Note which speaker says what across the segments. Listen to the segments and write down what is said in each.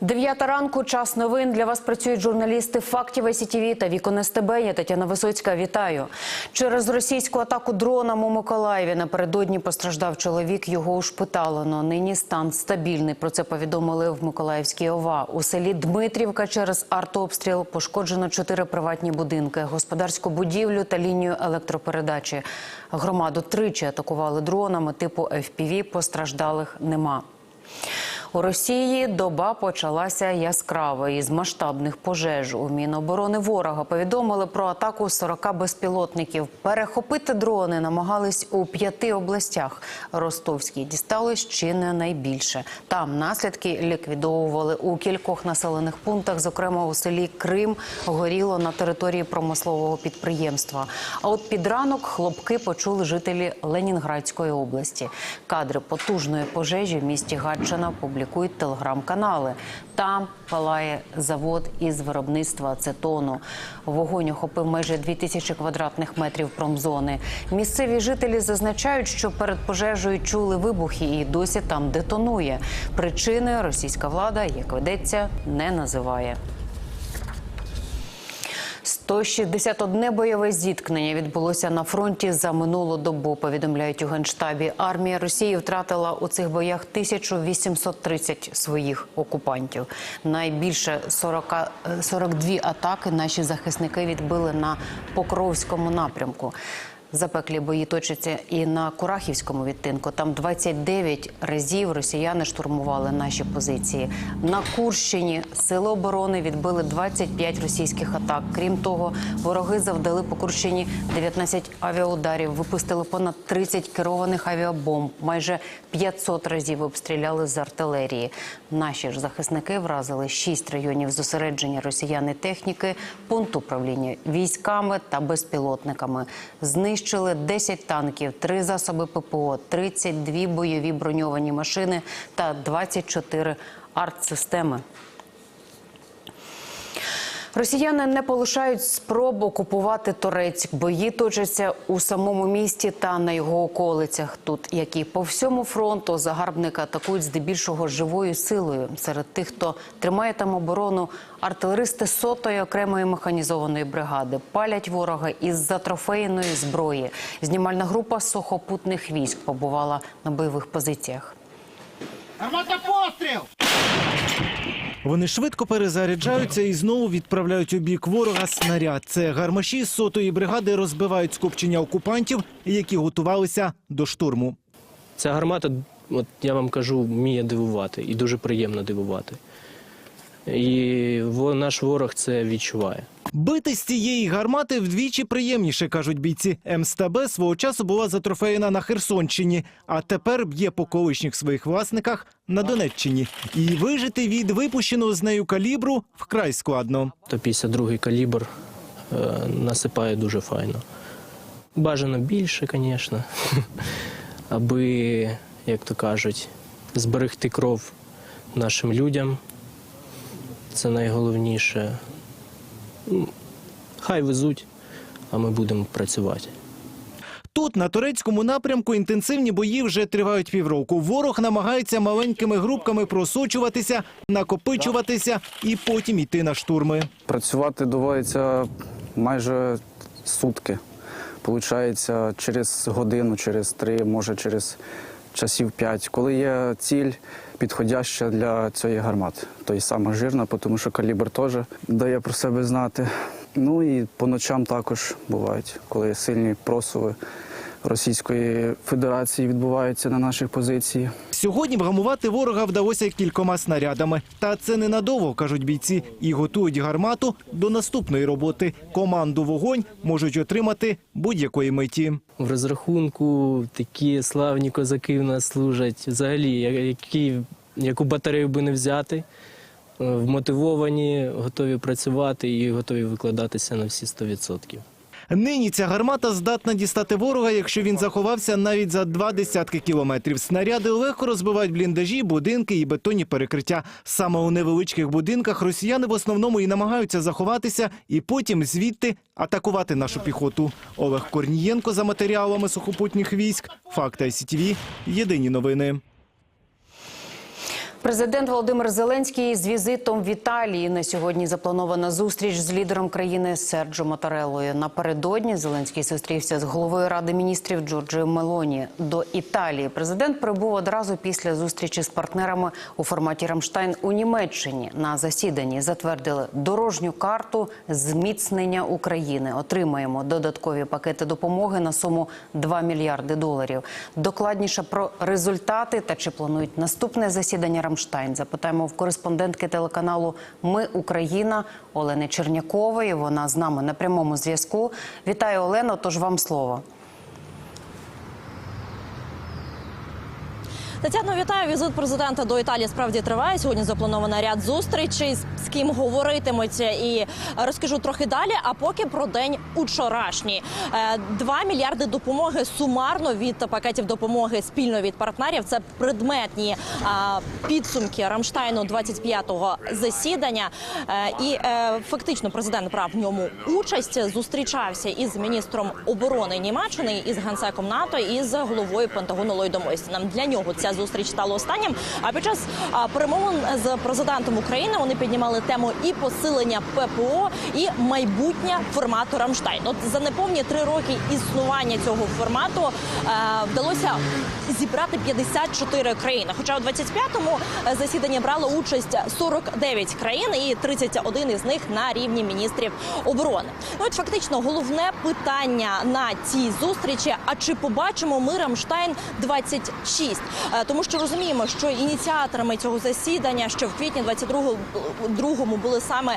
Speaker 1: Дев'ята ранку, час новин. Для вас працюють журналісти фактів СІТВ та Вікон СТБ. Я Тетяна Висоцька. Вітаю. Через російську атаку дроном у Миколаєві напередодні постраждав чоловік. Його ушпиталено. Нині стан стабільний. Про це повідомили в Миколаївській ОВА. У селі Дмитрівка через артобстріл пошкоджено чотири приватні будинки, господарську будівлю та лінію електропередачі. Громаду тричі атакували дронами типу FPV. Постраждалих нема. У Росії доба почалася яскрава із масштабних пожеж. У Міноборони ворога повідомили про атаку 40 безпілотників. Перехопити дрони намагались у п'яти областях. Ростовській дісталось чи не найбільше. Там наслідки ліквідовували у кількох населених пунктах, зокрема у селі Крим, горіло на території промислового підприємства. А от під ранок хлопки почули жителі Ленінградської області. Кадри потужної пожежі в місті Гатчина публікують телеграм-канали. Там палає завод із виробництва ацетону. Вогонь охопив майже 2000 квадратних метрів промзони. Місцеві жителі зазначають, що перед пожежею чули вибухи і досі там детонує. Причини російська влада, як ведеться, не називає. 161 бойове зіткнення відбулося на фронті за минулу добу. Повідомляють у генштабі. Армія Росії втратила у цих боях 1830 своїх окупантів. Найбільше 40, е, 42 атаки наші захисники відбили на Покровському напрямку. Запеклі бої точаться і на Курахівському відтинку. Там 29 разів росіяни штурмували наші позиції. На Курщині сили оборони відбили 25 російських атак. Крім того, вороги завдали по Курщині 19 авіаударів, випустили понад 30 керованих авіабомб. Майже 500 разів обстріляли з артилерії. Наші ж захисники вразили 6 районів зосередження росіян і техніки, пункт управління військами та безпілотниками. Знищили 10 танків, 3 засоби ППО, 32 бойові броньовані машини та 24 артсистеми. Росіяни не полишають спроб окупувати Торецьк. Бої точаться у самому місті та на його околицях. Тут, як і по всьому фронту, загарбника атакують здебільшого живою силою. Серед тих, хто тримає там оборону, артилеристи сотої окремої механізованої бригади палять ворога із затрофейної зброї. Знімальна група сухопутних військ побувала на бойових позиціях.
Speaker 2: Армата постріл!
Speaker 3: Вони швидко перезаряджаються і знову відправляють у бік ворога снаряд. Це гармаші сотої бригади розбивають скупчення окупантів, які готувалися до штурму.
Speaker 4: Ця гармата, от я вам кажу, вміє дивувати і дуже приємно дивувати. І наш ворог це відчуває.
Speaker 3: Бити з цієї гармати вдвічі приємніше, кажуть бійці. МСТБ свого часу була затрофеєна на Херсонщині, а тепер б'є по колишніх своїх власниках на Донеччині. І вижити від випущеного з нею калібру вкрай складно.
Speaker 4: 152-й калібр е, насипає дуже файно. Бажано більше, звісно, аби, як то кажуть, зберегти кров нашим людям. Це найголовніше. Ну, Хай везуть, а ми будемо працювати.
Speaker 3: Тут на турецькому напрямку інтенсивні бої вже тривають півроку. Ворог намагається маленькими групками просочуватися, накопичуватися і потім йти на штурми.
Speaker 5: Працювати доводиться майже сутки. Получається, через годину, через три, може через часів п'ять. Коли є ціль підходяща для цієї гармати. тобто саме жирна, тому що калібр теж дає про себе знати. Ну і по ночам також бувають, коли сильні просуви Російської Федерації відбуваються на наших позиціях.
Speaker 3: Сьогодні вгамувати ворога вдалося кількома снарядами. Та це ненадовго, кажуть бійці, і готують гармату до наступної роботи. Команду вогонь можуть отримати будь-якої миті.
Speaker 4: В розрахунку такі славні козаки в нас служать. Взагалі, які, яку батарею би не взяти, е, вмотивовані, готові працювати і готові викладатися на всі 100%.
Speaker 3: Нині ця гармата здатна дістати ворога, якщо він заховався навіть за два десятки кілометрів. Снаряди легко розбивають бліндажі, будинки і бетонні перекриття. Саме у невеличких будинках росіяни в основному і намагаються заховатися, і потім звідти атакувати нашу піхоту. Олег Корнієнко за матеріалами сухопутніх військ. Факти СІТВ. Єдині новини.
Speaker 1: Президент Володимир Зеленський з візитом в Італії на сьогодні запланована зустріч з лідером країни Серджо Матареллою. Напередодні Зеленський зустрівся з головою ради міністрів Джорджіо Мелоні до Італії. Президент прибув одразу після зустрічі з партнерами у форматі Рамштайн у Німеччині. На засіданні затвердили дорожню карту зміцнення України. Отримаємо додаткові пакети допомоги на суму 2 мільярди доларів. Докладніше про результати та чи планують наступне засідання Рамштайн. Запитаємо в кореспондентки телеканалу Ми Україна Олени Чернякової. Вона з нами на прямому зв'язку. Вітаю Олено. Тож вам слово.
Speaker 6: Тетяно, вітаю. Візит президента до Італії справді триває. Сьогодні заплановано ряд зустрічей, з ким говоритимуть. І розкажу трохи далі. А поки про день учорашній. Е, Два мільярди допомоги сумарно від пакетів допомоги спільно від партнерів. Це предметні підсумки Рамштайну 25-го засідання. Е, І е, фактично президент брав в ньому участь. Зустрічався із міністром оборони Німеччини, із генсеком НАТО і з головою Пентагону Ллойдом Остіном. Для нього ця зустріч стала останнім. А під час перемовин з президентом України вони піднімали тему і посилення ППО, і майбутнє формату Рамштайн. От за неповні три роки існування цього формату е, вдалося зібрати 54 країни. Хоча у 25-му засіданні брало участь 49 країн, і 31 із них на рівні міністрів оборони. Ну от фактично головне питання на цій зустрічі: а чи побачимо ми Рамштайн 26? Е, Тому що розуміємо, що ініціаторами цього засідання, що в квітні 22-го другому були саме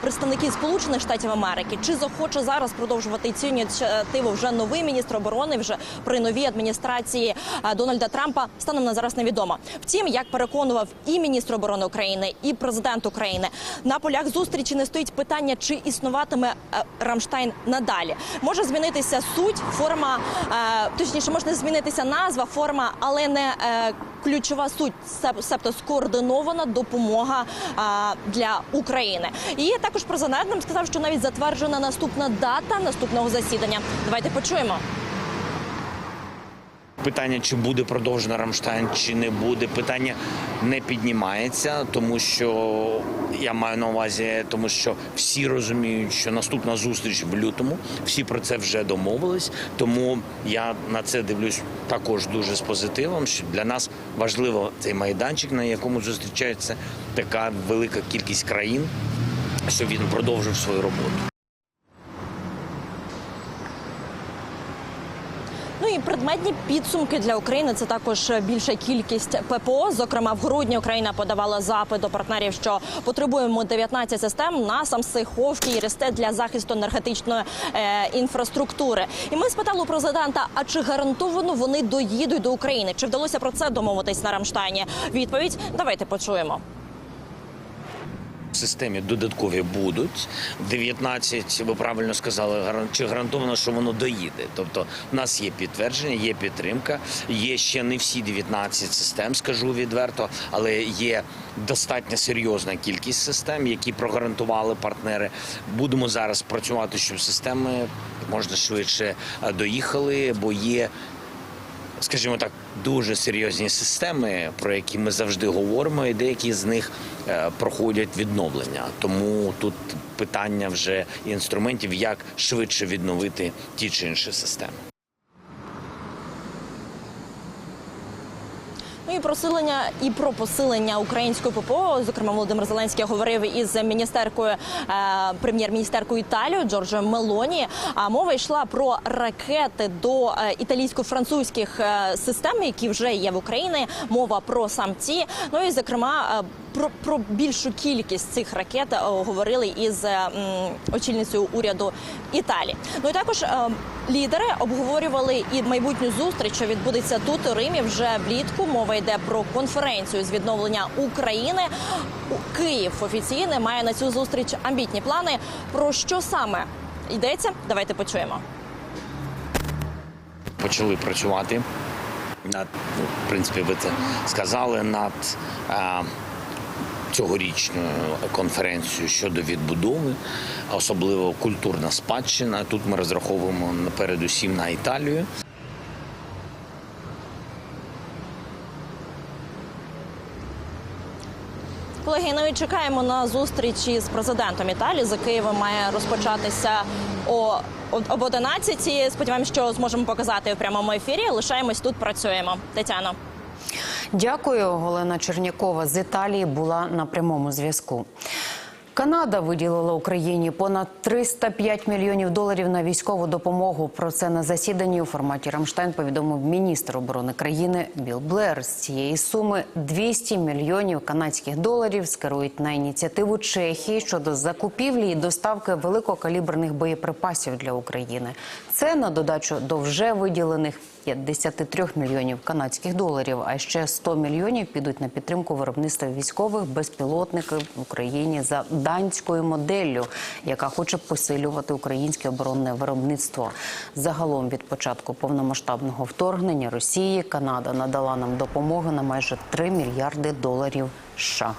Speaker 6: представники Сполучених Штатів Америки. Чи захоче зараз продовжувати цю ініціативу вже новий міністр оборони, вже при новій адміністрації Дональда Трампа станом на зараз невідомо. Втім, як переконував і міністр оборони України, і президент України, на полях зустрічі не стоїть питання, чи існуватиме е, Рамштайн надалі. Може змінитися суть, форма, е, точніше, може змінитися назва, форма, але не е, ключова суть, себто скоординована допомога для України. І також президент нам сказав, що навіть затверджена наступна дата наступного засідання. Давайте почуємо.
Speaker 7: Питання, чи буде продовжено Рамштайн, чи не буде, питання не піднімається, тому що я маю на увазі, тому що всі розуміють, що наступна зустріч в лютому, всі про це вже домовились. Тому я на це дивлюсь також дуже з позитивом. Що для нас важливо цей майданчик, на якому зустрічається така велика кількість країн, щоб він продовжив свою роботу.
Speaker 6: Предметні підсумки для України це також більша кількість ППО. Зокрема, в грудні Україна подавала запит до партнерів, що потребуємо 19 систем насамси, ховки і ресте для захисту енергетичної е, інфраструктури. І ми спитали у президента: а чи гарантовано вони доїдуть до України? Чи вдалося про це домовитись на Рамштайні? Відповідь давайте почуємо.
Speaker 7: В системі додаткові будуть 19, ви правильно сказали, чи гарантовано, що воно доїде. Тобто, в нас є підтвердження, є підтримка. Є ще не всі 19 систем, скажу відверто, але є достатньо серйозна кількість систем, які прогарантували партнери. Будемо зараз працювати, щоб системи можна швидше е, доїхали, бо є скажімо так, дуже серйозні системи, про які ми завжди говоримо, і деякі з них е, проходять відновлення. Тому тут питання вже інструментів, як швидше відновити ті чи інші системи.
Speaker 6: І просилення і про посилення української ППО. Зокрема, Володимир Зеленський говорив із міністеркою е, прем'єр-міністеркою Італії Джорджо Мелоні. А мова йшла про ракети до е, італійсько-французьких е, систем, які вже є в Україні. Мова про самці. Ну і зокрема. Про, про більшу кількість цих ракет говорили із очільницею уряду Італії. Ну і також лідери обговорювали і майбутню зустріч, що відбудеться тут у Римі вже влітку. Мова йде про конференцію з відновлення України. Київ офіційно має на цю зустріч амбітні плани. Про що саме йдеться? Давайте почуємо.
Speaker 7: Почали працювати над, в принципі, ви це сказали, над е, цьогорічною конференцією щодо відбудови, особливо культурна спадщина. Тут ми розраховуємо передусім на Італію.
Speaker 6: колеги, ну і чекаємо на зустріч із президентом Італії. За Києвом має розпочатися о об 11. Сподіваємось, що зможемо показати в прямому ефірі. Лишаємось тут, працюємо. Тетяно.
Speaker 1: Дякую. Олена Чернякова з Італії була на прямому зв'язку. Канада виділила Україні понад 305 мільйонів доларів на військову допомогу. Про це на засіданні у форматі Рамштайн повідомив міністр оборони країни Біл Блер. З цієї суми 200 мільйонів канадських доларів скерують на ініціативу Чехії щодо закупівлі і доставки великокаліберних боєприпасів для України. Це на додачу до вже виділених 53 мільйонів канадських доларів. А ще 100 мільйонів підуть на підтримку виробництва військових безпілотників в Україні за данською моделлю, яка хоче посилювати українське оборонне виробництво. Загалом від початку повномасштабного вторгнення Росії Канада надала нам допомоги на майже 3 мільярди доларів. США.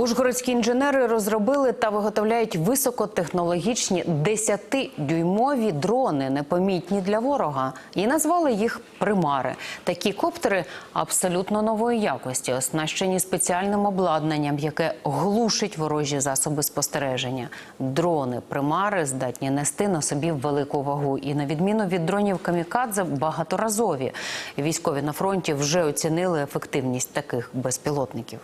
Speaker 1: Ужгородські інженери розробили та виготовляють високотехнологічні 10-дюймові дрони, непомітні для ворога, і назвали їх примари. Такі коптери абсолютно нової якості, оснащені спеціальним обладнанням, яке глушить ворожі засоби спостереження. Дрони примари здатні нести на собі велику вагу, і на відміну від дронів камікадзе багаторазові. Військові на фронті вже оцінили ефективність таких безпілотників.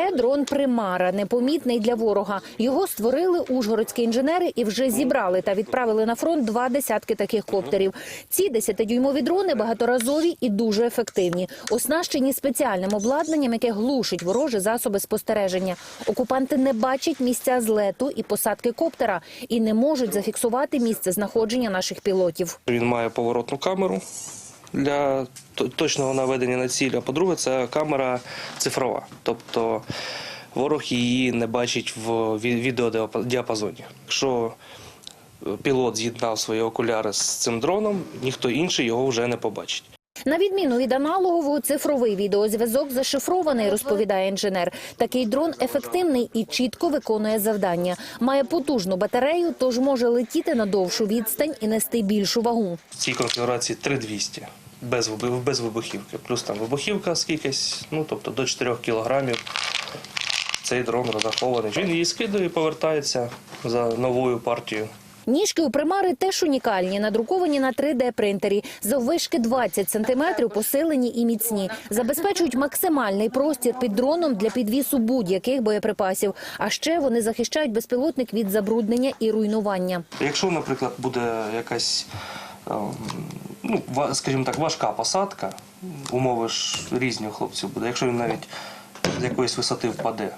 Speaker 8: Це дрон Примара, непомітний для ворога. Його створили ужгородські інженери і вже зібрали та відправили на фронт два десятки таких коптерів. Ці 10-дюймові дрони багаторазові і дуже ефективні, оснащені спеціальним обладнанням, яке глушить ворожі засоби спостереження. Окупанти не бачать місця злету і посадки коптера і не можуть зафіксувати місце знаходження наших пілотів.
Speaker 9: Він має поворотну камеру для точного наведення на ціль. А по-друге, це камера цифрова. Тобто ворог її не бачить в ві- відеодіапазоні. Якщо е, пілот з'єднав свої окуляри з цим дроном, ніхто інший його вже не побачить.
Speaker 8: На відміну від аналогового, цифровий відеозв'язок зашифрований, розповідає інженер. Такий дрон ефективний і чітко виконує завдання. Має потужну батарею, тож може летіти на довшу відстань і нести більшу вагу.
Speaker 9: В цій конфігурації 3200 без, без вибухівки. Плюс там вибухівка скількись, ну тобто до 4 кілограмів. Цей дрон розрахований. Він її скидає і повертається за новою партією.
Speaker 8: Ніжки у примари теж унікальні, надруковані на 3D-принтері. Заввишки 20 сантиметрів, посилені і міцні. Забезпечують максимальний простір під дроном для підвісу будь-яких боєприпасів. А ще вони захищають безпілотник від забруднення і руйнування.
Speaker 9: Якщо, наприклад, буде якась, ем, ну, скажімо так, важка посадка, умови ж різні у хлопців буде, якщо він навіть з якоїсь висоти впаде,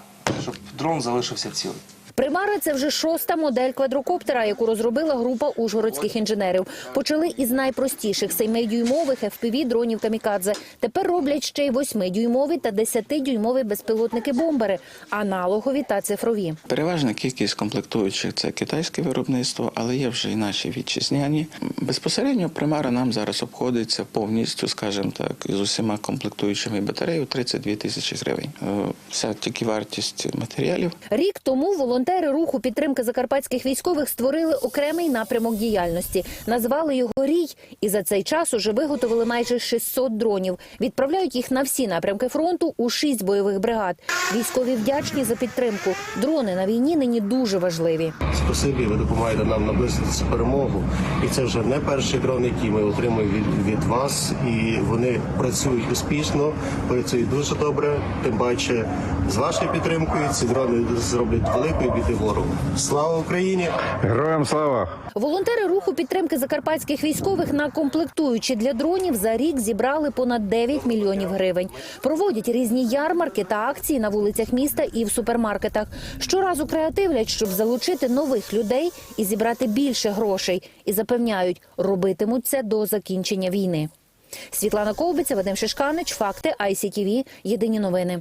Speaker 9: щоб дрон залишився цілий.
Speaker 8: Примара це вже шоста модель квадрокоптера, яку розробила група ужгородських інженерів. Почали із найпростіших 7-дюймових FPV дронів камікадзе. Тепер роблять ще й 8-дюймові та 10-дюймові безпілотники-бомбери, аналогові та цифрові.
Speaker 10: Переважна кількість комплектуючих це китайське виробництво, але є вже і наші вітчизняні. Безпосередньо примара нам зараз обходиться повністю, скажімо так, з усіма комплектуючими батареєю 32 тисячі гривень. Е, Вся тільки вартість матеріалів.
Speaker 8: Рік тому волонтери руху підтримки закарпатських військових створили окремий напрямок діяльності. Назвали його Рій, і за цей час уже виготовили майже 600 дронів. Відправляють їх на всі напрямки фронту у шість бойових бригад. Військові вдячні за підтримку. Дрони на війні нині дуже важливі.
Speaker 11: Спасибі, ви допомагаєте нам наблизити цю перемогу. І це вже не перший дрон, який ми отримуємо від, від вас. І вони працюють успішно, працюють дуже добре. Тим паче, з вашою підтримкою ці дрони зроблять великої біди ворогу. Слава Україні!
Speaker 12: Героям слава!
Speaker 8: Волонтери руху підтримки закарпатських військових на комплектуючі для дронів за рік зібрали понад 9 мільйонів гривень. Проводять різні ярмарки та акції на вулицях міста і в супермаркетах. Щоразу креативлять, щоб залучити нових людей і зібрати більше грошей. І запевняють, робитимуть це до закінчення війни. Світлана Ковбиця, Вадим Шишканич, факти ICTV, Єдині новини.